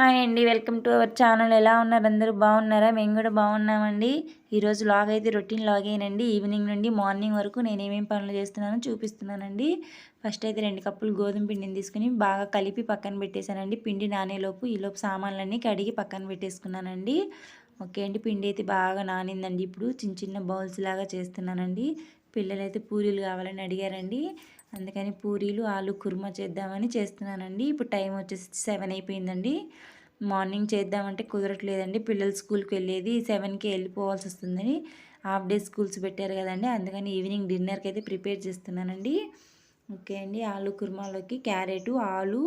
Hi అండి welcome to our channel. ఎలా ఉన్నారు? అందరూ బాగున్నారా? మేము కూడా బాగున్నామండి. ఈరోజు లాగ్ అయితే రొటీన్ లాగ్ అయినండి ఈవినింగ్ నుండి మార్నింగ్ వరకు నేను ఏమేమి పనులు చేస్తున్నానో చూపిస్తున్నానండి. ఫస్ట్ అయితే రెండు కప్పులు గోధుమ పిండిని తీసుకుని బాగా కలిపి పక్కన పెట్టేశానండి. పిండి నానేలోపు ఈలోపు సామాన్లన్నీ కడిగి పక్కన పెట్టేసుకున్నానండి. ఓకే అండి పిండి అయితే బాగా నానిందండి. ఇప్పుడు చిన్న చిన్న బౌల్స్ లాగా చేస్తున్నానండి. పిల్లలైతే పూరీలు కావాలని అడిగారండి. అందుకని పూరీలు ఆలు కుర్మా చేద్దామని చేస్తున్నానండి. ఇప్పుడు టైం వచ్చేసి సెవెన్ అయిపోయిందండి. మార్నింగ్ చేద్దామంటే కుదరట్లేదండి. పిల్లలు స్కూల్కి వెళ్ళేది సెవెన్కి వెళ్ళిపోవాల్సి వస్తుందని హాఫ్ డే స్కూల్స్ పెట్టారు కదండి. అందుకని ఈవినింగ్ డిన్నర్కి అయితే ప్రిపేర్ చేస్తున్నానండి. ఓకే అండి. ఆలు కుర్మాలోకి క్యారెట్ ఆలు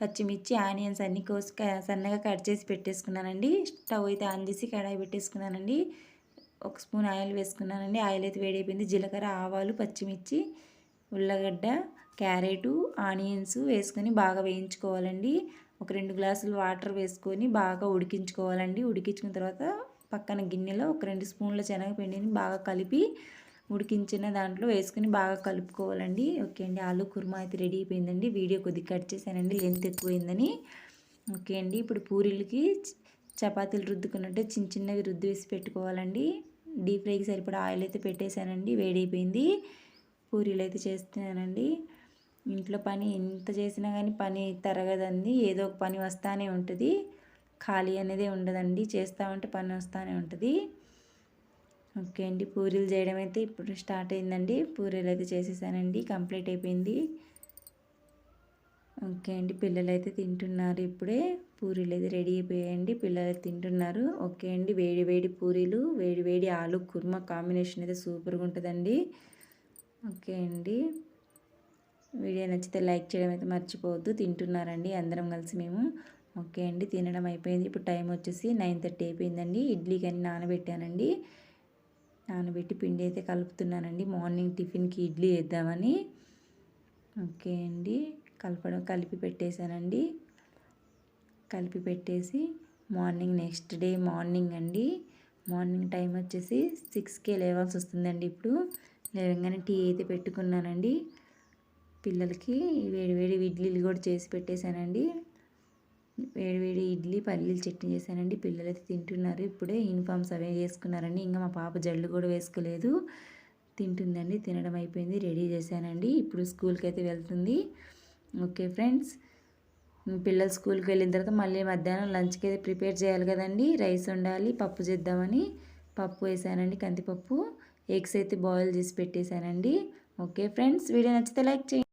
పచ్చిమిర్చి ఆనియన్స్ అన్ని కోసి సన్నగా కట్ చేసి పెట్టేసుకున్నానండి. స్టవ్ అయితే ఆన్ చేసి కడాయి పెట్టేసుకున్నానండి. ఒక స్పూన్ ఆయిల్ వేసుకున్నానండి. ఆయిల్ అయితే వేడైపోయింది. జీలకర్ర ఆవాలు పచ్చిమిర్చి ఉల్లగడ్డ క్యారెటు ఆనియన్స్ వేసుకొని బాగా వేయించుకోవాలండి. ఒక రెండు గ్లాసులు వాటర్ వేసుకొని బాగా ఉడికించుకోవాలండి. ఉడికించుకున్న తర్వాత పక్కన గిన్నెలో ఒక రెండు స్పూన్ల శనగపిండిని బాగా కలిపి ఉడికించిన దాంట్లో వేసుకుని బాగా కలుపుకోవాలండి. ఓకే అండి. ఆలు కుర్మా అయితే రెడీ అయిపోయిందండి. వీడియో కొద్దిగా కట్ చేశానండి. లెంత్ ఎక్కువైందని. ఓకే అండి. ఇప్పుడు పూరీలకి చపాతీలు రుద్దుకున్నట్టే చిన్న చిన్నవి రుద్దు వేసి పెట్టుకోవాలండి. డీప్ ఫ్రైకి సరిపడా ఆయిల్ అయితే పెట్టేశానండి. వేడైపోయింది. పూరీలు అయితే చేస్తున్నానండి. ఇంట్లో పని ఎంత చేసినా కానీ పని తరగదండి. ఏదో ఒక పని వస్తానే ఉంటుంది. ఖాళీ అనేది ఉండదండి. చేస్తామంటే పని వస్తూనే ఉంటుంది. ఓకే అండి. పూరీలు చేయడం అయితే ఇప్పుడు స్టార్ట్ అయిందండి. పూరీలు అయితే చేసేసానండి. కంప్లీట్ అయిపోయింది. ఓకే అండి. పిల్లలు అయితే తింటున్నారు ఇప్పుడే. పూరీలు అయితే రెడీ అయిపోయాయండి. పిల్లలు తింటున్నారు. ఓకే అండి. వేడి వేడి పూరీలు వేడి వేడి ఆలు కుర్మా కాంబినేషన్ అయితే సూపర్గా ఉంటుందండి. ఓకే అండి. వీడియో నచ్చితే లైక్ చేయడం అయితే మర్చిపోవద్దు. తింటున్నారండి. అందరం కలిసి మేము. ఓకే అండి. తినడం అయిపోయింది. ఇప్పుడు టైం వచ్చేసి నైన్ థర్టీ అయిపోయిందండి. ఇడ్లీ కానీ నానబెట్టానండి. నానబెట్టి పిండి అయితే కలుపుతున్నానండి. మార్నింగ్ టిఫిన్కి ఇడ్లీ వేద్దామని. ఓకే అండి. కలపడం కలిపి పెట్టేశానండి. కలిపి పెట్టేసి మార్నింగ్ నెక్స్ట్ డే మార్నింగ్ అండి. మార్నింగ్ టైం వచ్చేసి సిక్స్కే లేవాల్సి వస్తుందండి ఇప్పుడు. లేవగానే టీ అయితే పెట్టుకున్నానండి. పిల్లలకి వేడివేడి ఇడ్లీలు కూడా చేసి పెట్టేశానండి. వేడివేడి ఇడ్లీ పల్లీలు చట్నీ చేశానండి. పిల్లలు అయితే తింటున్నారు. ఇప్పుడే యూనిఫామ్స్ అవే వేసుకున్నారండి. ఇంకా మా పాప జల్లు కూడా వేసుకోలేదు. తింటుందండి. తినడం అయిపోయింది. రెడీ చేశానండి. ఇప్పుడు స్కూల్కి అయితే వెళ్తుంది. Okay friends. పిల్లలు స్కూల్కి వెళ్ళిన తర్వాత మళ్ళీ మధ్యాహ్నం లంచ్కి అయితే ప్రిపేర్ చేయాలి కదండి. రైస్ వండాలి పప్పు చేద్దామని. పప్పు వేసానండి కందిపప్పు. ఎగ్స్ అయితే బాయిల్ చేసి పెట్టేశానండి. Okay friends. వీడియో నచ్చితే లైక్ చేయండి.